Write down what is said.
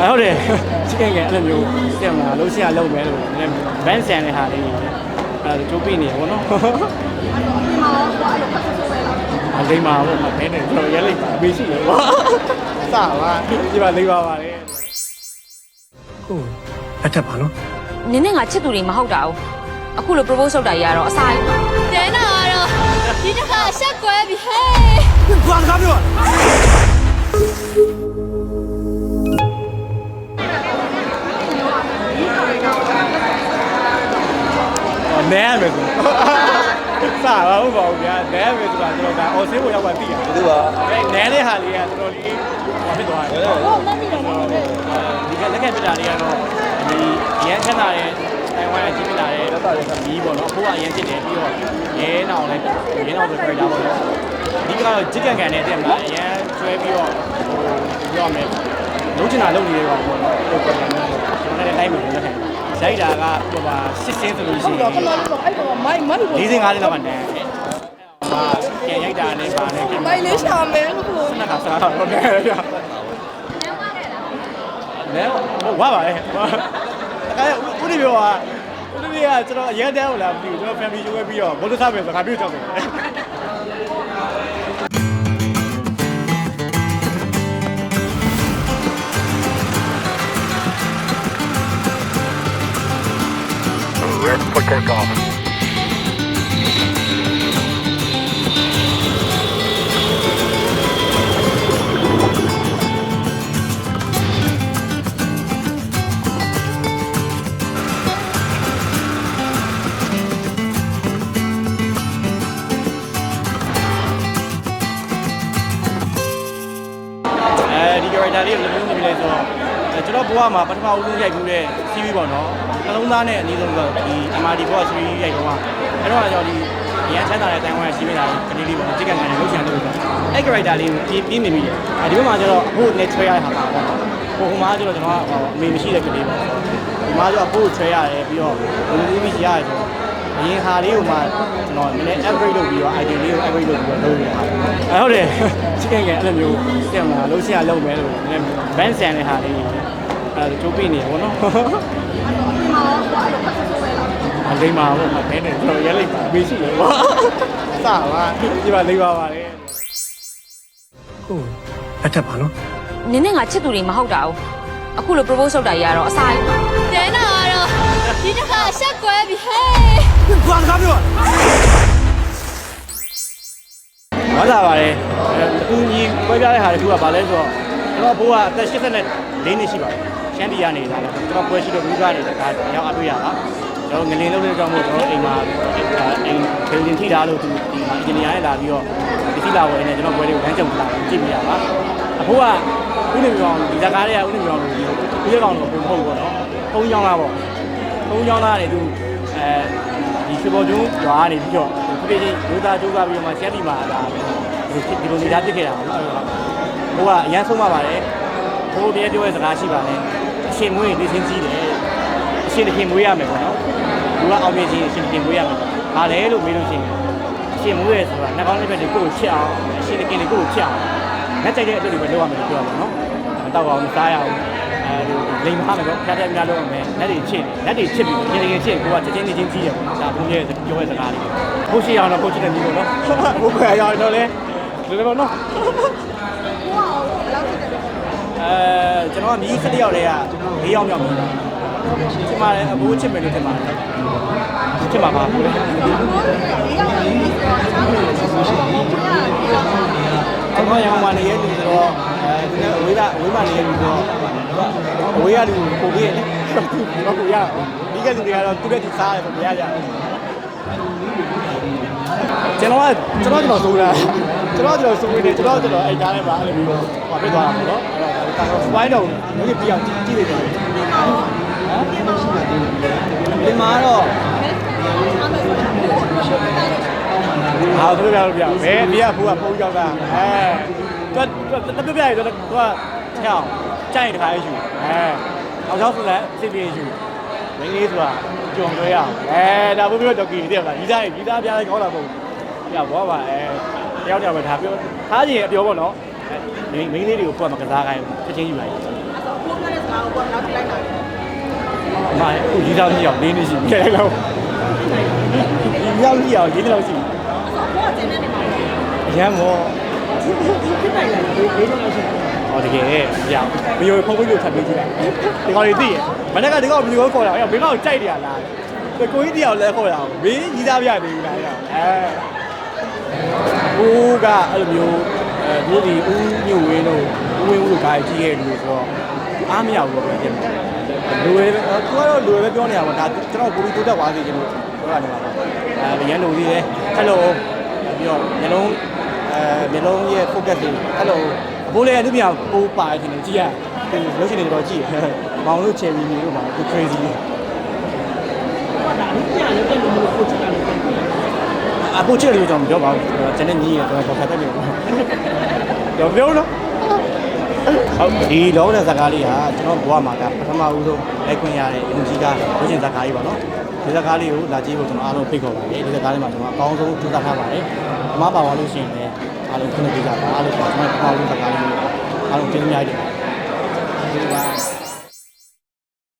အဲဟုတ်တယ်ချစ်ခင်ခင်အဲ့လိုမျိုးပြန်လာလို့ရှိရလုံးမယ်လို့နည်းဘန်းဆန်တဲ့ဟာလေးအဲကြိုးပြနေရပါတော့ဒီမှာတော့အဲ့လိုဖတ်ဆိုးပဲလို့အလိမ္မာပေါ့မင်းနဲ့တော့ရဲလိုက်ပါမေးရှိတယ်ပေါ့စပါဒီမှာလိမ္မာပါလေဟုတ်လက်ထပ်ပါနော်နင်းနဲ့ငါချစ်သူတွေမဟုတ်တာ哦အခုလို propose လုပ်တာကြီးကတော့အစားတဲ နဲရမယ်ဆိုစပါဟုတ်ပါဘူးဗျာနဲရမယ်ဆိုတာကျွန်တော်ဒါအော်ဆေးကိုရောက်ပါသိရတယ်ဒီပါအဲနဲတဲ့ဟာလေးကတော်တော်လေးဟောဖြစ်သွားတယ်ဟုတ်မှတ်မိတယ်မှတ်မိတယ်ဒီကလက်ကပြတာလေးကတော့ဒီရန်ခက်လာတဲ့တိုင်ဝမ်အချင်းပြလာတဲ့ဒီပေါ့နော်အဖိုးကအရင်ဖြစ်တယ်ပြီးတော့ရဲနောင်လည်းရဲနောင်ဆိုကြတာပေါ့နော်အဓိကတော့ဂျစ်ကန်ကန်နဲ့တဲ့မလားအရင်ကျွဲပြီးတော့ဟိုပြောရမယ်လုံးချင်တာလုံးနေရောပေါ့နော်ဟုတ်ကဲ့ကျွန်တော်လည်းလိုက်မယ်လက်ခံ ရိုက်တာကဟိုပါရှစ်စင်းဆိုလို့ရှိဟုတ်ရင်တော့ခဏလေးတော့အဲ့တော့မိုက်မိုက်လို့၄စင်း၅စင်းလောက်ကတန်းတယ်ဟာပြန်ရိုက်တာနဲ့ပါနဲ့ပြန်မိုက်လေးရှာမယ်လို့နှစ်ခါစားတော့တော့တယ်ဗျာလဲဝါပါလေအဲဦးဒီပြောကဦးဒီကကျွန်တော်အရင်တန်းကိုလာမသိဘူးကျွန်တော် family ရွေးပြီးတော့ဘုလို့စားမယ်ဆိုခါပြည့်ကြောက်တယ် အဲဒီ character လေးကိုလည်းလုံးနေပြီလဲဆိုတော့အဲ ကျွန်တော်ဘဝမှာပထမဦးဆုံးရိုက်ပြီးတဲ့ CV ပေါ့နော်နှလုံးသားနဲ့အနည်းဆုံးကဒီ MRD ဘော CV ရိုက်တော့အဲ့တော့ကျွန်တော်ဒီရန်ချမ်းသာတဲ့တိုင်ဝမ်ရှိနေတာကလေးလေးပေါ့နော်တိကျကန်ကန်နဲ့လှုပ်ရှားလုပ်လို့အဲ့ character လေးကိုပြင်းပြင်းမိမိတယ်အဲဒီဘက်မှာကျတော့အခုနဲ့ဆွဲရတဲ့ဟာပါပေါ့နော်ဟိုဟိုမှာကျတော့ကျွန်တော်ကအမေမရှိတဲ့ကလေးပေါ့ဒီမှာကျတော့အခုဆွဲရတယ်ပြီးတော့ဘယ်လိုမျိုးရှိရတယ်ဆိုတော့ အရင်ဟာလေးကိုမှကျွန်တော်နည်းနည်း upgrade လုပ်ပြီးတော့ idea လေးကို upgrade လုပ်ပြီးတော့လုပ်နေတာအဲဟုတ်တယ်ချစ်ခင်ခင်အဲ့လိုမျိုးပြန်လာလို့ရှိရလုံးမယ်လို့နည်းနည်းဘန်းဆန်တဲ့ဟာလေးအဲကြိုးပြနေရပါတော့ဒီမှာတော့အဲ့လိုဖတ်ဆိုးပဲလို့အလိမ္မာပေါ့မင်းနဲ့တော့ရဲလိုက်ပါမေးရှိတယ်ပေါ့စပါဒီမှာလိမ္မာပါလေဟုတ်လက်ထပ်ပါနော်နင်းနဲ့ငါချစ်သူတွေမဟုတ်တာ哦အခုလို propose လုပ်တာကြီးကတော့အစားတဲနာတော့ဒီတစ်ခါရှက်ကွဲပြီဟဲ့ ဘာကားပြောဝါလာပါလေအခုကြီးပွဲပြတဲ့ဟာတခုကဘာလဲဆိုတော့ကျွန်တော်ဘိုးကအသက်84နှစ်ရှိပါတယ်ရှမ်းပြည်ကနေလာတယ်ကျွန်တော်ပွဲရှိတော့ဘူးကားနေတဲ့ဒါရောက်အတွေ့ရပါကျွန်တော်ငလင်လုပ်တဲ့ကြောင့်မို့ကျွန်တော်အိမ်မှာအိမ်ဘယ်ရင်ထိတာလို့သူဒီမှာအင်ဂျင်နီယာနဲ့လာပြီးတော့ဒီစီလာဝယ်နေကျွန်တော်ပွဲလေးကိုလမ်းကြုံလာကြည့်ပြရပါအဖိုးကဦးနေမြောင်ဒီဇာကားတွေကဦးနေမြောင်လို့ဒီဦးရကောင်လို့ပုံမဟုတ်ဘူးเนาะထုံးကြောင်းလားပေါ့ထုံးကြောင်းသားနေသူအဲ ဒီချေပေါ်ကျုံးရွာနေပြီးတော့ဒီပြည်ချင်းဒုသားကျိုးကပြီးတော့မှရှမ်းပြည်မှာလာဒီဒီလိုနေတာပြစ်ခဲ့တာပေါ့နော်ဟိုကအရန်ဆုံးပါပါတယ်ဟိုတည်းပြောတဲ့စကားရှိပါတယ်အရှင်မွေးနေစင်းကြီးတယ်အရှင်တခင်မွေးရမယ်ပေါ့နော်သူကအောင်မြင်ခြင်းအရှင်တခင်မွေးရမယ်ဘာလဲလို့မေးလို့ရှိရင်အရှင်မွေးရဆိုတာနှာခေါင်းလေးပဲဒီကိုယ်ကိုချစ်အောင်အရှင်တခင်လေးကိုယ်ကိုချစ်အောင်လက်ကြိုက်တဲ့အလုပ်တွေပဲလုပ်ရမယ်လို့ပြောပါတော့နော်မတော့အောင်မစားရအောင် အဲဒီလိမ်မမယ်တော့ဖျားဖျားများလုပ်ရမယ်လက်တွေချစ်လက်တွေချစ်ပြီးတကယ်တကယ်ချစ်ကိုကချက်ချင်းနေချင်းကြီးတယ်ပေါ့ဒါဘုန်းကြီးရဲ့ပြောတဲ့စကားလေးဟုတ်ရှိအောင်တော့ကိုချစ်တဲ့မျိုးပေါ့နော်ဘုရားရောက်တော့လေဒီလိုပေါ့နော်ဟိုအောင်လောက်ဖြစ်တယ်လို့အဲကျွန်တော်ကမြီး၁၁ယောက်တည်းက၄ယောက်မြောက်ပြီချစ်ပါတယ်အဘိုးချစ်မယ်လို့ထင်ပါတယ်ချစ်ပါပါဘူးလေဒီရောက်နေပြီဆိုတော့အားလုံးချစ်ဆိုရှင်ဘုရားဒီရောက် ကျွန်တော်ရန်ကုန်မှာနေရတူဆိုတော့အဲဒီကအဝေးကအဝေးမှာနေရတူဆိုတော့အ ဝေးကလူပုံပြီးရတယ်တော့ကိုရဒီကလူတွေကတော့သူ့ရဲ့သူစားရတယ်ဆိုမရကြကျွန်တော်ကကျွန်တော်ကျွန်တော်ဆိုတာကျွန်တော်ကျွန်တော်ဆိုနေကျွန်တော်ကျွန်တော်အိတ်ကားထဲမှာအဲ့လိုမျိုးဟောဖြစ်သွားတာပေါ့နော်အဲ့တော့စပိုင်းတော့မျိုးကြီးပြအောင်ကြည့်နေတယ်ဟမ်ဒီမှာတော့ဟာသူပြောပြဘယ်ပြဖူးကပုံကြောက်တာအဲသူသူပြပြရတော့သူကချောင်း ကြိုက်တခါယူအဲအောင်ချောင်းဆိုလည်းစစ်ပြေယူမင်းလေးဆိုတာကြုံတွေ့ရအောင်အဲဒါဘုပြောတော့ကြည့်တယ်လားကြီးသားကြီးသားပြားကောင်းတာပုံပြဘောပါအဲတယောက်တယောက်ပဲဒါပြောထားခြင်းအပြောပေါ့နော်အဲမင်းလေးတွေကိုကိုယ်ကမကစားခိုင်းချက်ချင်းယူလိုက်ဘုရားနဲ့စကားအမအခုကြီးသားကြီးအောင်လေးနေရှိပြီလေတော့ဒီရောက်ကြီးအောင်လေးနေလောက်ရှိပြီဘောကကျင်းနေနေပါလားအရန်မောဖြစ်နိုင်လားဒီလေးတော့ရှိ တယ်ဟောတကယ်ရအောင်ဘီယိုဖုန်းကြီးကိုထပ်ပေးကြည့်လိုက်ဒီကောင်လေးသိရမနေ့ကဒီကောင်ဘီယိုခေါ်တာအဲ့ဘီကောင်ကြိုက်တယ်လားကိုကြီးတရားလဲခေါ်တာမင်းကြီးသားပြနေပြီလားအဲဦးကအဲ့လိုမျိုးအဲဒီဒီဦးညို့ဝင်းတို့ဦးဝင်းဦးတို့ကားကြီးခဲ့လို့ဆိုတော့အားမရဘူးပေါ့ပြန်လူပဲသူကတော့လူပဲပြောနေတာပေါ့ဒါကျွန်တော်ပူပြီးတိုးတက်သွားစေချင်လို့ပြောတာနေမှာပေါ့အဲရန်လူကြီးလေဟယ်လိုပြီးတော့မျိုးလုံးအဲမျိုးလုံးရဲ့ focus တွေဟယ်လို အဖိုးလေးအမှုပြပိုးပါနေတယ်ကြည့်ရဒီရုပ်ရှင်တွေတော့ကြည့်မောင်တို့ချယ်ရီမျိုးတို့ပါသူ crazy လေးဟောဒါအညာလည်းပြန်လို့ကိုချစ်တာလည်းပြန်ပြီးအပိုချစ်လို့ကြောင့်မပြောပါဘူးကျွန်တော်ညီးရတော့ဘာဖတ်တယ်လို့ပြောပြောနော်ဟုတ်ဒီလောတဲ့ဇာကားလေးကကျွန်တော်ဘဝမှာကပထမဦးဆုံးလိုက်ခွင့်ရတဲ့ယုံကြည်ကားဝိရှင်ဇာကားကြီးပါနော်ဒီဇာကားလေးကိုလာကြည့်ဖို့ကျွန်တော်အားလုံးဖိတ်ခေါ်ပါတယ်ဒီဇာကားလေးမှာကျွန်တော်အကောင်းဆုံးကြိုးစားထားပါတယ်အမပါသွားလို့ရှိရင်လည်း အားလုံးခွင့်ပြုကြပါအားလုံးကျွန်တော်ပထမဦးဇာကားလေးကိုအားလုံးကျေးဇူးများပါတယ်ဒီပါ